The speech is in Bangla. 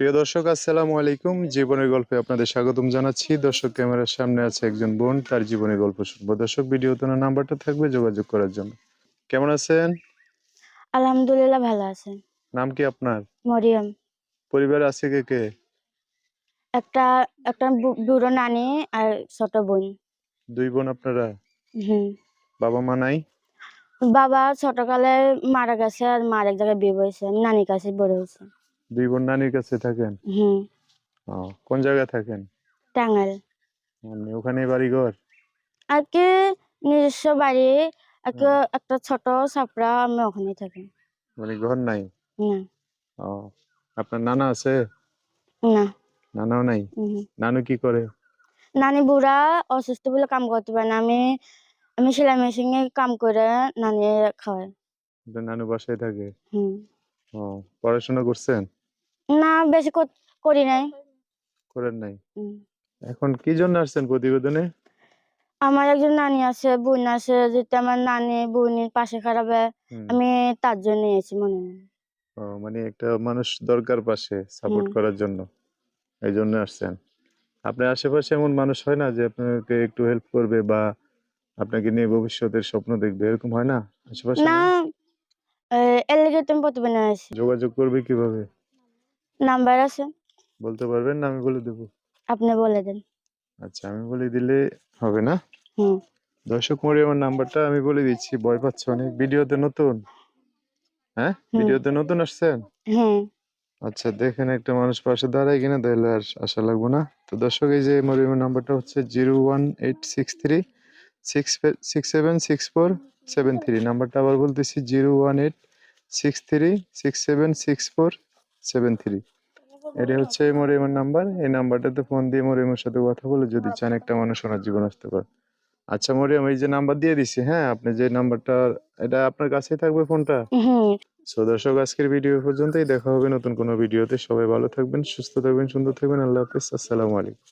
প্রিয় দর্শক আসসালামু আলাইকুম। জীবনের গল্পে আপনাদের স্বাগতম জানাচ্ছি। দর্শক ক্যামেরার সামনে আছে একজন বোন তার জীবনের গল্প শুনব। দর্শক ভিডিওতে ওনার নাম্বারটা থাকবে যোগাযোগ করার জন্য। কেমন আছেন? আলহামদুলিল্লাহ ভালো আছেন নাম কি আপনার? মরিয়ম। পরিবারে আছে কে কে? একটা একটা বুড়ো নানি আর ছোট বোন। দুই বোন আপনারা? হুম। বাবা মা নাই? বাবা ছোটকালে মারা গেছে আর মার এক জায়গায় বিয়ে হয়েছে নানির কাছে বড় হয়েছে। দুই বোন নানির কাছে থাকেন? হুম। ও, কোন জায়গায় থাকেন? টাঙ্গাইল। মানে ওখানে বাড়ি ঘর আর কি নিজস্ব বাড়ি একটা একটা ছোট ছাপড়া আমি ওখানেই থাকি। মানে ঘর নাই? না। ও আপনার নানা আছে? না। নানাও নাই? নানু কি করে? নানি বুড়া অসুস্থ বলে কাম করতে পারে না। আমি আমি সেলাই মেশিনে কাম করে নানি খাওয়াই। নানু বাসায় থাকে? হুম। ও পড়াশোনা করছেন? না বেশি করি নাই। করেন নাই? এখন কি জন্য আসছেন প্রতিবেদনে? আমার একজন নানি আছে বোন আছে যেটা আমার নানি বোনের পাশে খারাপে আমি তার জন্য এসেছি মনে মনে মানে একটা মানুষ দরকার পাশে সাপোর্ট করার জন্য এই জন্য আসছেন। আপনার আশেপাশে এমন মানুষ হয় না যে আপনাকে একটু হেল্প করবে বা আপনাকে নিয়ে ভবিষ্যতের স্বপ্ন দেখবে এরকম হয় না? আশেপাশে না এর লিগে তুমি প্রতিবেদন আছি যোগাযোগ করবে কীভাবে? নাম্বার আছে? বলতে পারবেন না আমি বলে দেবো। আপনি বলে দেন। আচ্ছা আমি বলে দিলে হবে না? হুম। দর্শক মরে আমার নাম্বারটা আমি বলে দিচ্ছি ভয় পাচ্ছ অনেক। ভিডিওতে নতুন? হ্যাঁ? ভিডিওতে নতুন আসছেন? হ্যাঁ আচ্ছা দেখেন একটা মানুষ পাশে দাঁড়ায় কিনা তাহলে আর আশা লাগবো না। তো দর্শক এই যে মরিয়মের নাম্বারটা হচ্ছে zero one eight six three six six seven six four seven three. নাম্বারটা আবার বলতেছি zero one eight six three six seven six four seven three এটা হচ্ছে মরিয়মের নাম্বার। এই নাম্বারটাতে ফোন দিয়ে মরিয়মের সাথে কথা বলে যদি চান একটা মানুষ ওনার জীবন আসতে পারে। আচ্ছা মরিয়ম এই যে নাম্বার দিয়ে দিছি হ্যাঁ? আপনি যে নাম্বারটা এটা আপনার কাছেই থাকবে ফোনটা? সো দর্শক আজকের ভিডিও পর্যন্তই। দেখা হবে নতুন কোনো ভিডিওতে সবাই ভালো থাকবেন সুস্থ থাকবেন সুন্দর থাকবেন। আল্লাহ হাফিজ। আসসালামু আলাইকুম।